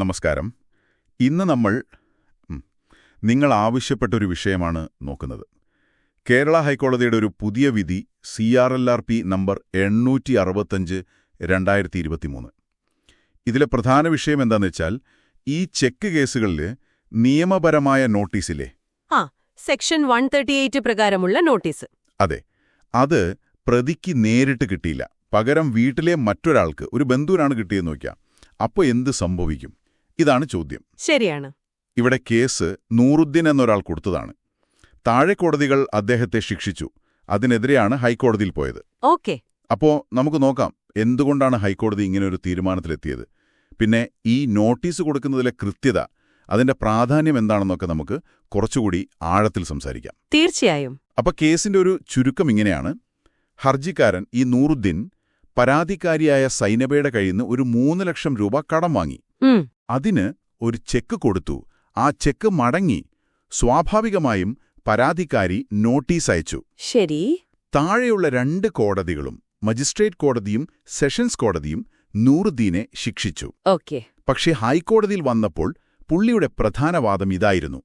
നമസ്കാരം. ഇന്ന് നമ്മൾ നിങ്ങൾ ആവശ്യപ്പെട്ടൊരു വിഷയമാണ് നോക്കുന്നത്. കേരള ഹൈക്കോടതിയുടെ ഒരു പുതിയ വിധി C R L R P number എണ്ണൂറ്റി അറുപത്തഞ്ച് രണ്ടായിരത്തി ഇരുപത്തിമൂന്ന് ഇതിലെ പ്രധാന വിഷയം എന്താണെന്ന് വെച്ചാൽ ഈ ചെക്ക് കേസുകളിൽ നിയമപരമായ നോട്ടീസിലെ ആ സെക്ഷൻ വൺ തേർട്ടി എയ്റ്റ് പ്രകാരമുള്ള നോട്ടീസ്. അതെ. അത് പ്രതിക്ക് നേരിട്ട് കിട്ടിയില്ല. പകരം വീട്ടിലെ മറ്റൊരാൾക്ക് ഒരു ബന്ധുവിനാണ് കിട്ടിയെന്ന് നോക്കിയാൽ അപ്പോൾ എന്ത് സംഭവിക്കും? ഇതാണ് ചോദ്യം. ശരിയാണ്. ഇവിടെ കേസ് നൂറുദ്ദീൻ എന്നൊരാൾ കൊടുത്തതാണ്. താഴെ കോടതികൾ അദ്ദേഹത്തെ ശിക്ഷിച്ചു. അതിനെതിരെയാണ് ഹൈക്കോടതിയിൽ പോയത്. ഓക്കെ. അപ്പോ നമുക്ക് നോക്കാം എന്തുകൊണ്ടാണ് ഹൈക്കോടതി ഇങ്ങനെ ഒരു തീരുമാനത്തിലെത്തിയത്. പിന്നെ ഈ നോട്ടീസ് കൊടുക്കുന്നതിലെ കൃത്യത അതിന്റെ പ്രാധാന്യം എന്താണെന്നൊക്കെ നമുക്ക് കുറച്ചുകൂടി ആഴത്തിൽ സംസാരിക്കാം. തീർച്ചയായും. അപ്പൊ കേസിന്റെ ഒരു ചുരുക്കം ഇങ്ങനെയാണ്. ഹർജിക്കാരൻ ഈ നൂറുദ്ദീൻ പരാതിക്കാരിയായ സൈനബയുടെ കയ്യിൽ നിന്ന് ഒരു മൂന്ന് ലക്ഷം രൂപ കടം വാങ്ങി. അതിന് ഒരു ചെക്ക് കൊടുത്തു. ആ ചെക്ക് മടങ്ങി സ്വാഭാവികമായും പരാതിക്കാരി നോട്ടീസ് അയച്ചു. ശരി. താഴെയുള്ള രണ്ട് കോടതികളും മജിസ്ട്രേറ്റ് കോടതിയും സെഷൻസ് കോടതിയും നൂറുദ്ദീനെ ശിക്ഷിച്ചു. ഓക്കെ. പക്ഷേ ഹൈക്കോടതിയിൽ വന്നപ്പോൾ പുള്ളിയുടെ പ്രധാന വാദം ഇതായിരുന്നു.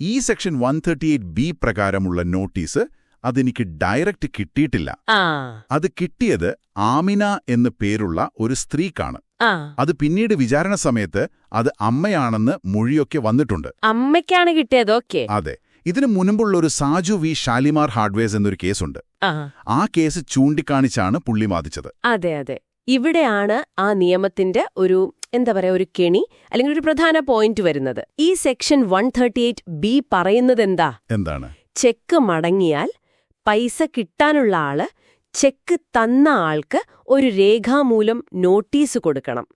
ഈ section one thirty eight B പ്രകാരമുള്ള നോട്ടീസ് അതെനിക്ക് ഡയറക്റ്റ് കിട്ടിയിട്ടില്ല. അത് കിട്ടിയത് ആമിന എന്ന് പേരുള്ള ഒരു സ്ത്രീക്കാണ്. അത് പിന്നീട് വിചാരണ സമയത്ത് അത് അമ്മയാണെന്ന് മൊഴിയൊക്കെ വന്നിട്ടുണ്ട്. അമ്മയ്ക്കാണ് കിട്ടിയത് ഓക്കെ. അതെ. ഇതിനു മുൻപുള്ള ഒരു സാജു വി. ഷാലിമാർ ഹാർഡ്വെയർസ് എന്നൊരു കേസുണ്ട്. ആ കേസ് ചൂണ്ടിക്കാണിച്ചാണ് പുള്ളി വാദിച്ചത്. അതെ അതെ. ഇവിടെയാണ് ആ നിയമത്തിന്റെ ഒരു എന്താ പറയാ ഒരു കെണി അല്ലെങ്കിൽ ഒരു പ്രധാന പോയിന്റ് വരുന്നത്. ഈ section one thirty eight B പറയുന്നത് എന്താ? എന്താണ്? ചെക്ക് മടങ്ങിയാൽ പൈസ കിട്ടാനുള്ള ആൾ ചെക്ക് തന്ന ആൾക്ക് ഒരു രേഖാമൂലം നോട്ടീസ് കൊടുക്കണം.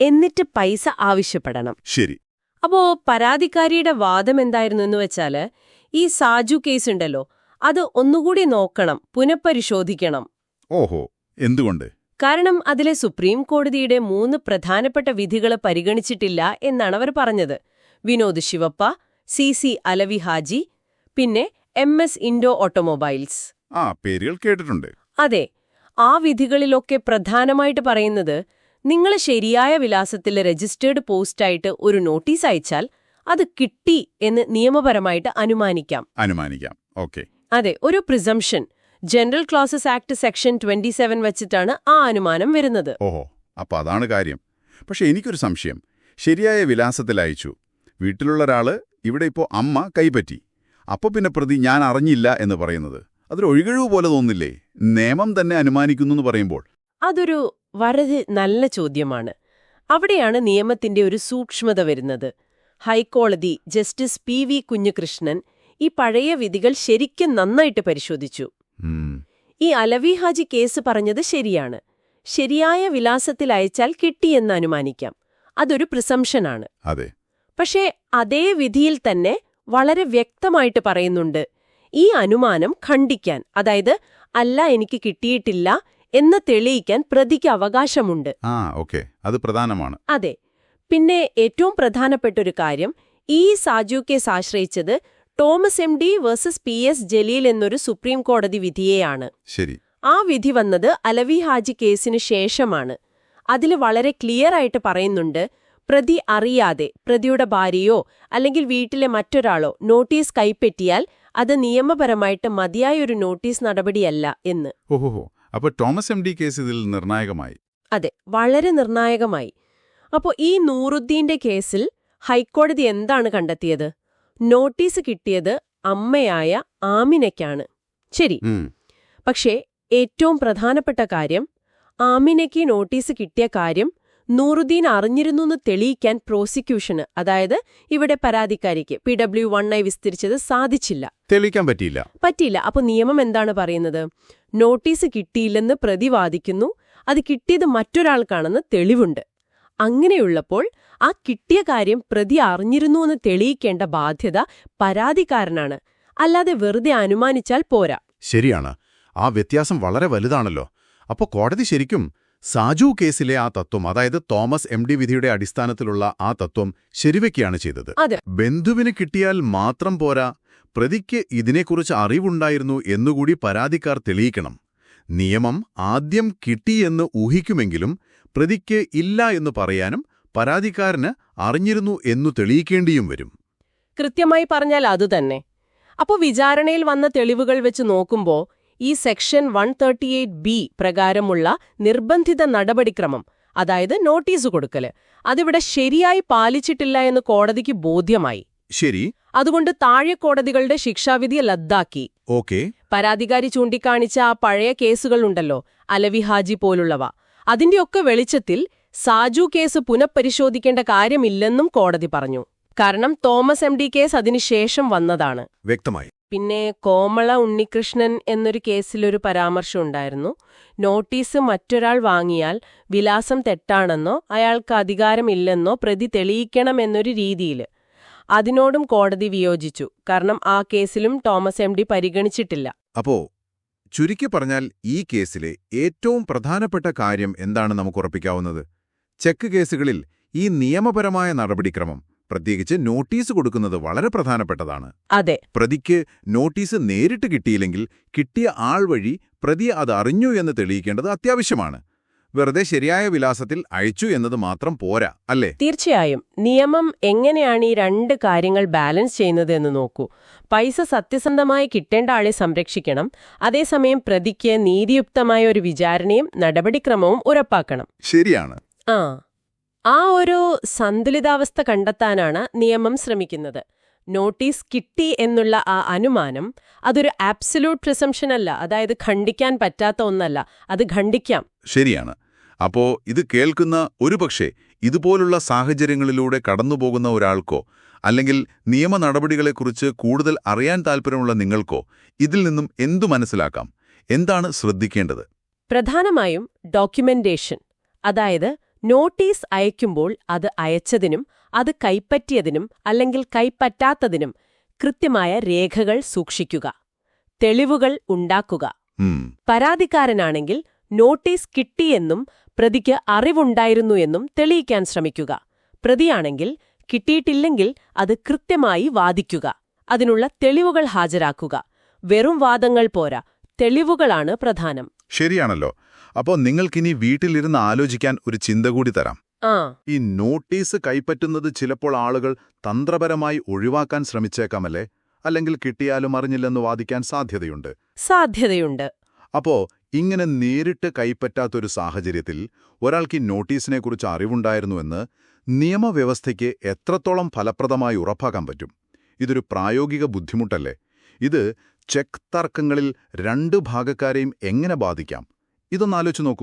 എന്നിട്ട് പൈസ ആവശ്യപ്പെടണം. ശരി. അപ്പോ പരാതിക്കാരിയുടെ വാദം എന്തായിരുന്നു എന്ന് വെച്ചാൽ ഈ സാജു കേസ് ഉണ്ടല്ലോ അത് ഒന്നുകൂടി നോക്കണം പുനഃപരിശോധിക്കണം. ഓഹോ എന്തുകൊണ്ട്? കാരണം അതിലെ സുപ്രീം കോടതിയുടെ മൂന്ന് പ്രധാനപ്പെട്ട വിധികളെ പരിഗണിച്ചിട്ടില്ല എന്നാണ് അവർ പറഞ്ഞത്. വിനോദ് ശിവപ്പ സി സി അലവി ഹാജി പിന്നെ എം എസ് ഇൻഡോ ഓട്ടോമൊബൈൽസ്. ആ പേരുകൾ കേട്ടിട്ടുണ്ട്. അതെ ആ വിധികളിലൊക്കെ പ്രധാനമായിട്ട് പറയുന്നത് നിങ്ങൾ ശരിയായ വിലാസത്തിൽ രജിസ്റ്റേർഡ് പോസ്റ്റായിട്ട് ഒരു നോട്ടീസ് അയച്ചാൽ അത് കിട്ടി എന്ന് നിയമപരമായിട്ട് അനുമാനിക്കാം. അനുമാനിക്കാം. ഓക്കെ. അതെ ഒരു presumption general clauses act section twenty seven വെച്ചിട്ടാണ് ആ അനുമാനം വരുന്നത്. ഓഹോ അപ്പൊ അതാണ് കാര്യം. പക്ഷെ എനിക്കൊരു സംശയം. ശരിയായ വിലാസത്തിൽ അയച്ചു. വീട്ടിലുള്ള ഒരാൾ ഇവിടെ ഇപ്പോ അമ്മ കൈപ്പറ്റി. അപ്പൊ പിന്നെ പ്രതി ഞാൻ അറിഞ്ഞില്ല എന്ന് പറയുന്നത്. അതൊരു ഒഴികഴിവ് പോലെ തോന്നില്ലേ? നിയമം തന്നെ അനുമാനിക്കുന്നു എന്ന് പറയുമ്പോൾ. അതൊരു വളരെ നല്ല ചോദ്യമാണ്. അവിടെയാണ് നിയമത്തിന്റെ ഒരു സൂക്ഷ്മത വരുന്നത്. ഹൈക്കോടതി ജസ്റ്റിസ് പി വി കുഞ്ഞുകൃഷ്ണൻ ഈ പഴയ വിധികൾ ശരിക്കും നന്നായിട്ട് പരിശോധിച്ചു. ഈ അലവി ഹാജി കേസ് പറഞ്ഞത് ശരിയാണ്. ശരിയായ വിലാസത്തിൽ അയച്ചാൽ കിട്ടിയെന്ന് അനുമാനിക്കാം. അതൊരു പ്രിസംഷനാണ് പക്ഷേ അതേ വിധിയിൽ തന്നെ വളരെ വ്യക്തമായിട്ട് പറയുന്നുണ്ട്. ഈ അനുമാനം ഖണ്ഡിക്കാൻ അതായത് അല്ല എനിക്ക് കിട്ടിയിട്ടില്ല എന്ന് തെളിയിക്കാൻ പ്രതിക്ക് അവകാശമുണ്ട്. ആ ഓക്കെ. അത് പ്രധാനമാണ്. അതെ. പിന്നെ ഏറ്റവും പ്രധാനപ്പെട്ട ഒരു കാര്യം ഈ Saju case ആശ്രയിച്ചത് Thomas M D versus P S Jaleel എന്നൊരു സുപ്രീം കോടതി വിധിയെയാണ്. ശരി. ആ വിധി വന്നത് അലവി ഹാജി കേസിന് ശേഷമാണ്. അതിൽ വളരെ ക്ലിയർ ആയിട്ട് പറയുന്നുണ്ട് പ്രതി അറിയാതെ പ്രതിയുടെ ഭാര്യയോ അല്ലെങ്കിൽ വീട്ടിലെ മറ്റൊരാളോ നോട്ടീസ് കൈപ്പറ്റിയാൽ അത് നിയമപരമായിട്ട് മതിയായൊരു നോട്ടീസ് നടപടിയല്ല എന്ന്. ഓഹോ അപ്പൊ തോമസ് എം ഡി കേസ് ഇതിൽ നിർണായകമായി. അതെ വളരെ നിർണായകമായി. അപ്പോൾ ഈ നൂറുദ്ദീന്റെ കേസിൽ ഹൈക്കോടതി എന്താണ് കണ്ടെത്തിയത്? നോട്ടീസ് കിട്ടിയത് അമ്മയായ ആമിനയ്ക്കാണ്. ശരി. പക്ഷേ ഏറ്റവും പ്രധാനപ്പെട്ട കാര്യം ആമിനയ്ക്ക് നോട്ടീസ് കിട്ടിയ കാര്യം നൂറുദ്ദീൻ അറിഞ്ഞിരുന്നു എന്ന് തെളിയിക്കാൻ പ്രോസിക്യൂഷന് അതായത് ഇവിടെ പരാതിക്കാരിക്ക് പി ഡബ്ല്യു വൺ ആയി വിസ്തരിച്ചത് സാധിച്ചില്ല. തെളിയിക്കാൻ പറ്റിയില്ല. പറ്റിയില്ല. അപ്പോൾ നിയമം എന്താണ് പറയുന്നത്? നോട്ടീസ് കിട്ടിയില്ലെന്ന് പ്രതിവാദിക്കുന്നു അത് കിട്ടിയത് മറ്റൊരാൾക്കാണെന്ന് തെളിവുണ്ട്. അങ്ങനെയുള്ളപ്പോൾ ആ കിട്ടിയ കാര്യം പ്രതി അറിഞ്ഞിരുന്നു എന്ന് തെളിയിക്കേണ്ട ബാധ്യത പരാതിക്കാരനാണ്. അല്ലാതെ വെറുതെ അനുമാനിച്ചാൽ പോരാ. ശരിയാണ്. ആ വ്യത്യാസം വളരെ വലുതാണല്ലോ. അപ്പോൾ കോടതി ശരിക്കും സാജു കേസിലെ ആ തത്വം അതായത് തോമസ് എം ഡി വിധിയുടെ അടിസ്ഥാനത്തിലുള്ള ആ തത്വം ശരിവെക്കുകയാണ് ചെയ്തത്. ബന്ധുവിന് കിട്ടിയാൽ മാത്രം പോരാ പ്രതിക്ക് ഇതിനെക്കുറിച്ച് അറിവുണ്ടായിരുന്നു എന്നുകൂടി പരാതിക്കാർ തെളിയിക്കണം. നിയമം ആദ്യം കിട്ടിയെന്ന് ഊഹിക്കുമെങ്കിലും പ്രതിക്ക് ഇല്ല എന്ന് പറയാനും പരാതിക്കാരന് അറിഞ്ഞിരുന്നു എന്നു തെളിയിക്കേണ്ടിയും വരും. കൃത്യമായി പറഞ്ഞാൽ അതുതന്നെ അപ്പോൾ വിചാരണയിൽ വന്ന തെളിവുകൾ വെച്ച് നോക്കുമ്പോൾ ഈ section one thirty eight B പ്രകാരമുള്ള നിർബന്ധിത നടപടിക്രമം അതായത് നോട്ടീസ് കൊടുക്കൽ അതിവിടെ ശരിയായി പാലിച്ചിട്ടില്ല എന്ന് കോടതിക്ക് ബോധ്യമായി. ശരി. അതുകൊണ്ട് താഴെ കോടതികളുടെ ശിക്ഷാവിധി ലദ്ദാക്കി. ഓക്കെ. പരാതികാരി ചൂണ്ടിക്കാണിച്ച ആ പഴയ കേസുകളുണ്ടല്ലോ അലവി ഹാജി പോലുള്ളവ. അതിന്റെയൊക്കെ വെളിച്ചത്തിൽ സാജു കേസ് പുനഃപരിശോധിക്കേണ്ട കാര്യമില്ലെന്നും കോടതി പറഞ്ഞു. കാരണം തോമസ് എം ഡി കേസ് അതിനുശേഷം വന്നതാണ്. വ്യക്തമായി. പിന്നെ കോമള ഉണ്ണികൃഷ്ണൻ എന്നൊരു കേസിലൊരു പരാമർശം ഉണ്ടായിരുന്നു. നോട്ടീസ് മറ്റൊരാൾ വാങ്ങിയാൽ വിലാസം തെറ്റാണെന്നോ അയാൾക്ക് അധികാരമില്ലെന്നോ പ്രതി തെളിയിക്കണമെന്നൊരു രീതിയിൽ. അതിനോടും കോടതി വിയോജിച്ചു. കാരണം ആ കേസിലും തോമസ് എം ഡി പരിഗണിച്ചിട്ടില്ല. അപ്പോ ചുരുക്കി പറഞ്ഞാൽ ഈ കേസിലെ ഏറ്റവും പ്രധാനപ്പെട്ട കാര്യം എന്താണ് നമുക്ക് ഉറപ്പിക്കാവുന്നത്? ചെക്ക് കേസുകളിൽ ഈ നിയമപരമായ നടപടിക്രമം പ്രത്യേകിച്ച് നോട്ടീസ് കൊടുക്കുന്നത് വളരെ പ്രധാനപ്പെട്ടതാണ്. അതെ. പ്രതിക്ക് നോട്ടീസ് നേരിട്ട് കിട്ടിയില്ലെങ്കിൽ കിട്ടിയ ആൾ വഴി പ്രതി അത് അറിഞ്ഞു എന്ന് തെളിയിക്കേണ്ടത് അത്യാവശ്യമാണ്. വെറുതെ ശരിയായ വിലാസത്തിൽ അയച്ചു എന്നത് മാത്രം പോരാ അല്ലേ? തീർച്ചയായും. നിയമം എങ്ങനെയാണ് ഈ രണ്ട് കാര്യങ്ങൾ ബാലൻസ് ചെയ്യുന്നത് എന്ന് നോക്കൂ. പൈസ സത്യസന്ധമായി കിട്ടേണ്ട ആളെ സംരക്ഷിക്കണം. അതേസമയം പ്രതിക്ക് നീതിയുക്തമായ ഒരു വിചാരണയും നടപടിക്രമവും ഉറപ്പാക്കണം. ശരിയാണ്. ആ. ആ ഒരു സന്തുലിതാവസ്ഥ കണ്ടെത്താനാണ് നിയമം ശ്രമിക്കുന്നത്. നോട്ടീസ് കിട്ടി എന്നുള്ള ആ അനുമാനം അതൊരു ആബ്സല്യൂട്ട് പ്രിസംഷൻ അല്ല. അതായത് ഖണ്ഡിക്കാൻ പറ്റാത്ത ഒന്നല്ല. അത് ഖണ്ഡിക്കാം. ശരിയാണ്. അപ്പോ ഇത് കേൾക്കുന്ന ഒരുപക്ഷെ ഇതുപോലുള്ള സാഹചര്യങ്ങളിലൂടെ കടന്നുപോകുന്ന ഒരാൾക്കോ അല്ലെങ്കിൽ നിയമ നടപടികളെക്കുറിച്ച് കൂടുതൽ അറിയാൻ താൽപ്പര്യമുള്ള നിങ്ങൾക്കോ ഇതിൽ നിന്നും എന്തു മനസ്സിലാക്കാം? എന്താണ് ശ്രദ്ധിക്കേണ്ടത്? പ്രധാനമായും ഡോക്യുമെന്റേഷൻ അതായത് നോട്ടീസ് അയക്കുമ്പോൾ അത് അയച്ചതിനും അത് കൈപ്പറ്റിയതിനും അല്ലെങ്കിൽ കൈപ്പറ്റാത്തതിനും കൃത്യമായ രേഖകൾ സൂക്ഷിക്കുക. തെളിവുകൾ ഉണ്ടാക്കുക. പരാതിക്കാരനാണെങ്കിൽ നോട്ടീസ് കിട്ടിയെന്നും പ്രതിക്ക് അറിവുണ്ടായിരുന്നു എന്നും തെളിയിക്കാൻ ശ്രമിക്കുക. പ്രതിയാണെങ്കിൽ കിട്ടിയിട്ടില്ലെങ്കിൽ അത് കൃത്യമായി വാദിക്കുക. അതിനുള്ള തെളിവുകൾ ഹാജരാക്കുക. വെറും വാദങ്ങൾ പോരാ. തെളിവുകളാണ് പ്രധാനം. ശരിയാണല്ലോ. അപ്പോൾ നിങ്ങൾക്കിനി വീട്ടിലിരുന്ന് ആലോചിക്കാൻ ഒരു ചിന്ത കൂടി തരാം. ഈ നോട്ടീസ് കൈപ്പറ്റുന്നത് ചിലപ്പോൾ ആളുകൾ തന്ത്രപരമായി ഒഴിവാക്കാൻ ശ്രമിച്ചേക്കാമല്ലേ? അല്ലെങ്കിൽ കിട്ടിയാലും അറിഞ്ഞില്ലെന്ന് വാദിക്കാൻ സാധ്യതയുണ്ട്. സാധ്യതയുണ്ട്. അപ്പോ ഇങ്ങനെ നേരിട്ട് കൈപ്പറ്റാത്തൊരു സാഹചര്യത്തിൽ ഒരാൾക്ക് ഈ നോട്ടീസിനെക്കുറിച്ച് അറിവുണ്ടായിരുന്നുവെന്ന് നിയമവ്യവസ്ഥയ്ക്ക് എത്രത്തോളം ഫലപ്രദമായി ഉറപ്പാക്കാൻ പറ്റും? ഇതൊരു പ്രായോഗിക ബുദ്ധിമുട്ടല്ലേ? ഇത് ചെക്ക് തർക്കങ്ങളിൽ രണ്ട് ഭാഗക്കാരെയും എങ്ങനെ ബാധിക്കാം? ഇതൊന്നാലോചിച്ച് നോക്കൂ.